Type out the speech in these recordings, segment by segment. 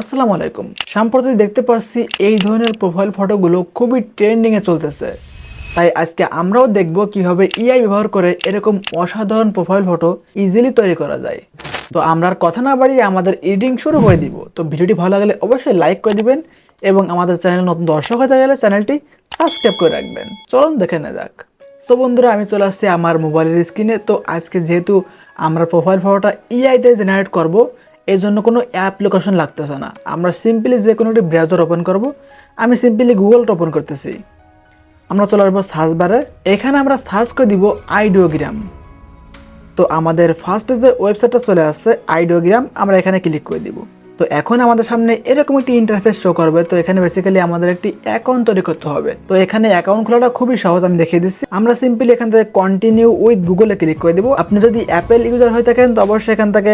আসসালামু আলাইকুম। সাম্প্রতি দেখতে পাচ্ছি এই ধরনের প্রোফাইল ফটোগুলো খুবই ট্রেন্ডিংয়ে চলতেছে। তাই আজকে আমরাও দেখব কীভাবে ইআই ব্যবহার করে এরকম অসাধারণ প্রোফাইল ফটো ইজিলি তৈরি করা যায়। তো আমরা কথা না বাড়িয়ে আমাদের এডিটিং শুরু করে দিব। তো ভিডিওটি ভালো লাগলে অবশ্যই লাইক করে দিবেন এবং আমাদের চ্যানেল নতুন দর্শক হতে গেলে চ্যানেলটি সাবস্ক্রাইব করে রাখবেন। চলুন দেখে নেওয়া যাক। সো বন্ধুরা, আমি চলে আসছি আমার মোবাইলের স্ক্রিনে তো আজকে যেহেতু আমরা প্রোফাইল ফটোটা ইআইতে জেনারেট করব এই জন্য কোনো অ্যাপ্লিকেশন লাগতেছে না। আমরা সিম্পলি যে কোনো একটি ব্রাউজার ওপেন করব। আমি সিম্পলি গুগলটা ওপেন করতেছি। আমরা চলে আসব সার্চ বারে এখানে আমরা সার্চ করে দিব আইডিওগ্রাম তো আমাদের ফার্স্টে যে ওয়েবসাইটটা চলে আসছে আইডিওগ্রাম আমরা এখানে ক্লিক করে দিব। তো এখন আমাদের সামনে এরকম একটি ইন্টারফেস শো করবে। তো এখানে বেসিক্যালি আমাদের একটি অ্যাকাউন্ট তৈরি করতে হবে। তো এখানে অ্যাকাউন্ট খোলাটা খুবই সহজ, আমি দেখিয়ে দিচ্ছি। আমরা সিম্পলি এখান থেকে কন্টিনিউ উইথ গুগলে ক্লিক করে দিব। আপনি যদি অ্যাপেল ইউজার হয়ে থাকেন, তো অবশ্যই এখান থেকে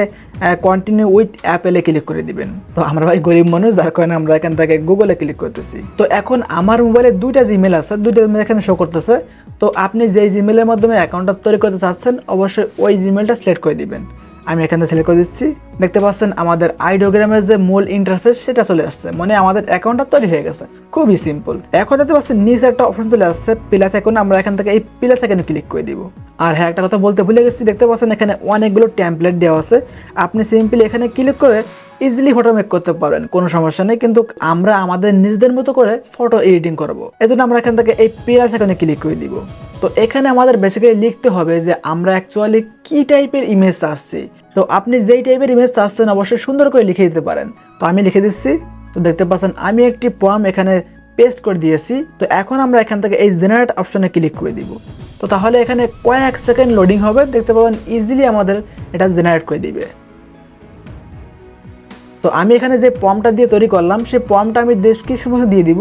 কন্টিনিউ উইথ অ্যাপেলে ক্লিক করে দিবেন। তো আমরা ভাই গরিব মানুষ, যার কারণে আমরা এখান থেকে গুগলে ক্লিক করতেছি। তো এখন আমার মোবাইলে দুইটা জিমেল আছে, দুইটা জিমেল এখানে শো করতেছে। তো আপনি যেই জিমেলের মাধ্যমে অ্যাকাউন্টটা তৈরি করতে চাচ্ছেন, অবশ্যই ওই জিমেলটা সিলেক্ট করে দিবেন। আমি এখান থেকে সিলেক্ট করে দিচ্ছি। দেখতে পাচ্ছেন আমাদের আইডিওগ্রামের যে মূল ইন্টারফেস সেটা চলে আসছে। মানে আমাদের অ্যাকাউন্টটা তৈরি হয়ে গেছে। খুবই সিম্পল এখন দেখতে পাচ্ছেন নিচে একটা অপশন চলে আসছে প্লাস এখন আমরা এখান থেকে এই প্লাস এখানে ক্লিক করে দিব। আর হ্যাঁ একটা কথা বলতে ভুলে গেছি। দেখতে পাচ্ছেন এখানে অনেকগুলো ট্যাম্পলেট দেওয়া আছে। আপনি সিম্পলি এখানে ক্লিক করে ইজিলি ফটো মেক করতে পারবেন কোনো সমস্যা নেই। কিন্তু আমরা আমাদের নিজেদের মতো করে ফটো এডিটিং করব। এজন্য আমরা এখান থেকে এই প্লাস এখানে ক্লিক করে দিব। তো এখানে আমাদের বেসিক্যালি লিখতে হবে যে আমরা অ্যাকচুয়ালি কি টাইপের ইমেজ চাচ্ছি। তো আপনি যেই টাইপের ইমেজ চাচ্ছেন, অবশ্যই সুন্দর করে লিখে দিতে পারেন। তো আমি লিখে দিচ্ছি। তো দেখতে পাচ্ছেন, আমি একটি ফর্ম এখানে পেস্ট করে দিয়েছি। তো এখন আমরা এখান থেকে এই জেনারেট অপশনে ক্লিক করে দিব। তো তাহলে এখানে কয়েক সেকেন্ড লোডিং হবে। দেখতে পাবেন ইজিলি আমাদের এটা জেনারেট করে দিবে। তো আমি এখানে যে ফর্মটা দিয়ে তৈরি করলাম, সেই ফর্মটা আমি ডেসক্রিপশন বক্সে দিয়ে দিব।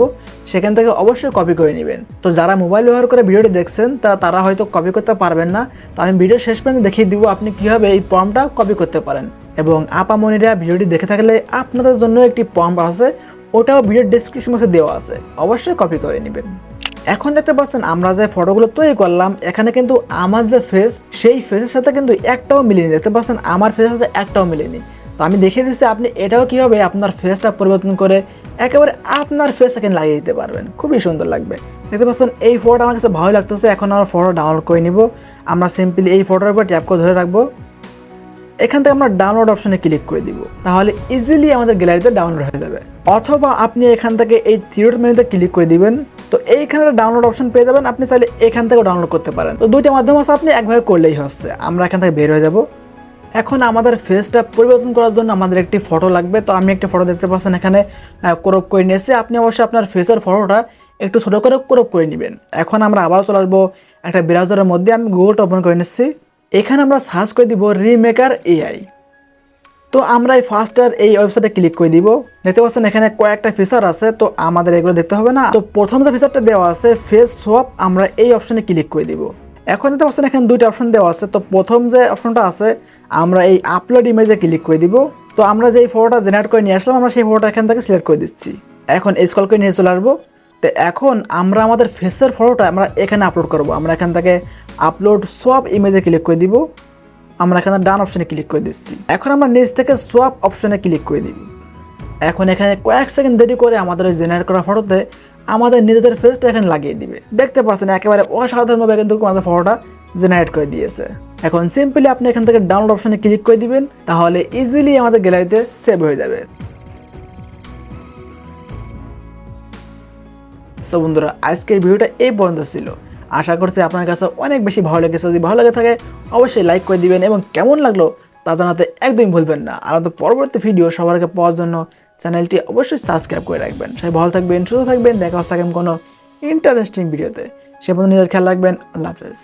সেখান থেকে অবশ্যই কপি করে নেবেন। তো যারা মোবাইল ব্যবহার করে ভিডিওটি দেখছেন, তা, তারা হয়তো কপি করতে পারবেন না। তো আমি ভিডিও শেষ পর্যন্ত দেখিয়ে দিব আপনি কীভাবে এই ফর্মটা কপি করতে পারেন। এবং আপামনিরা ভিডিওটি দেখে থাকলে আপনাদের জন্য একটি ফর্ম আছে, ওটাও ভিডিওর ডেসক্রিপশন বক্সে দেওয়া আছে। অবশ্যই কপি করে নেবেন। এখন দেখতে পাচ্ছেন, আমরা যে ফটোগুলো তৈরি করলাম, এখানে কিন্তু আমার যে ফেস সেই ফেসের সাথে কিন্তু একটাও মিলেনি। দেখতে পাচ্ছেন, আমার ফেসের সাথে একটাও মিলেনি। তো আমি দেখিয়ে দিচ্ছি আপনি এটাও কীভাবে আপনার ফেসটা পরিবর্তন করে একেবারে আপনার ফেস এখানে লাগিয়ে দিতে পারবেন। খুবই সুন্দর লাগবে। দেখতে পাচ্ছেন, এই ফটোটা আমার কাছে ভালো লাগতেছে। এখন আমার ফটো ডাউনলোড করে নিব। আমরা সিম্পলি এই ফটোর উপর ট্যাপ করে ধরে রাখব। এখান থেকে আমরা ডাউনলোড অপশনে ক্লিক করে দিব। তাহলে ইজিলি আমাদের গ্যালারিতে ডাউনলোড হয়ে যাবে। অথবা আপনি এখান থেকে এই থ্রিডট মেনুতে ক্লিক করে দিবেন। তো এইখানে ডাউনলোড অপশন পেয়ে যাবেন। আপনি চাইলে এখান থেকেও ডাউনলোড করতে পারেন। তো দুইটা মাধ্যম আছে আপনি একভাবে করলেই হচ্ছে। আমরা এখান থেকে বের হয়ে যাব। এখন আমাদের ফেসটা পরিবর্তন করার জন্য আমাদের একটি ফটো লাগবে। তো আমি একটি ফটো দেখতে পাচ্ছেন এখানে ক্রপ করে নিয়েছি। আপনি অবশ্যই আপনার ফেসের ফটোটা একটু ছোটো করে ক্রপ করে নেবেন। এখন আমরা আবারও চলে আসব একটা ব্রাউজারের মধ্যে। আমি গুগলটা ওপেন করে নিচ্ছি। এখানে আমরা সার্চ করে দিব রিমেকার এআই তো আমরা এই ফার্স্টার এই ওয়েবসাইটে ক্লিক করে দিব। দেখতে পাচ্ছেন এখানে কয়েকটা ফিচার আছে, তো আমাদের এগুলো দেখতে হবে না। তো প্রথম যে ফিচারটা দেওয়া আছে ফেস সোয়াপ আমরা এই অপশনে ক্লিক করে দিব। এখন দেখতে পাচ্ছেন এখানে দুইটা অপশন দেওয়া আছে। তো প্রথম যে অপশনটা আছে, আমরা এই আপলোড ইমেজে ক্লিক করে দিব। তো আমরা যে ফটোটা জেনারেট করে নিয়ে আসলাম, আমরা সেই ফটোটা এখান থেকে সিলেক্ট করে দিচ্ছি। এখন স্কল করে নিয়ে চলে আসব। তো এখন আমরা আমাদের ফেসের ফটোটা আমরা এখানে আপলোড করব। আমরা এখান থেকে আপলোড সব ইমেজে ক্লিক করে দিব। আমরা এখানে ডান অপশনে ক্লিক করে দিচ্ছি। এখন আমরা নিচ থেকে সোয়াপ অপশনে ক্লিক করে দিব। এখন এখানে কয়েক সেকেন্ড দেরি করে আমাদের ওই জেনারেট করা ফটোতে আমাদের নিজেদের ফেসটা এখানে লাগিয়ে দিবে। দেখতে পাচ্ছেন, একেবারে অসাধারণভাবে কিন্তু আমাদের ফটোটা জেনারেট করে দিয়েছে। এখন সিম্পলি আপনি এখান থেকে ডাউনলোড অপশনে ক্লিক করে দিবেন, তাহলে ইজিলি আমাদের গ্যালারিতে সেভ হয়ে যাবে। সো বন্ধুরা, আজকের ভিডিওটা এই পর্যন্ত ছিল। আশা করছি আপনার কাছে অনেক বেশি ভালো লেগেছে। যদি ভালো লেগে থাকে, অবশ্যই লাইক করে দিবেন এবং কেমন লাগল তা জানাতে একদমই ভুলবেন না। আর আমাদের পরবর্তী ভিডিও সবার আগে পাওয়ার জন্য চ্যানেলটি অবশ্যই সাবস্ক্রাইব করে রাখবেন। সবাই ভালো থাকবেন, সুস্থ থাকবেন, দেখা হচ্ছে কোনো ইন্টারেস্টিং ভিডিওতে সে পর্যন্ত নিজের খেয়াল রাখবেন, আল্লাহ হাফেজ।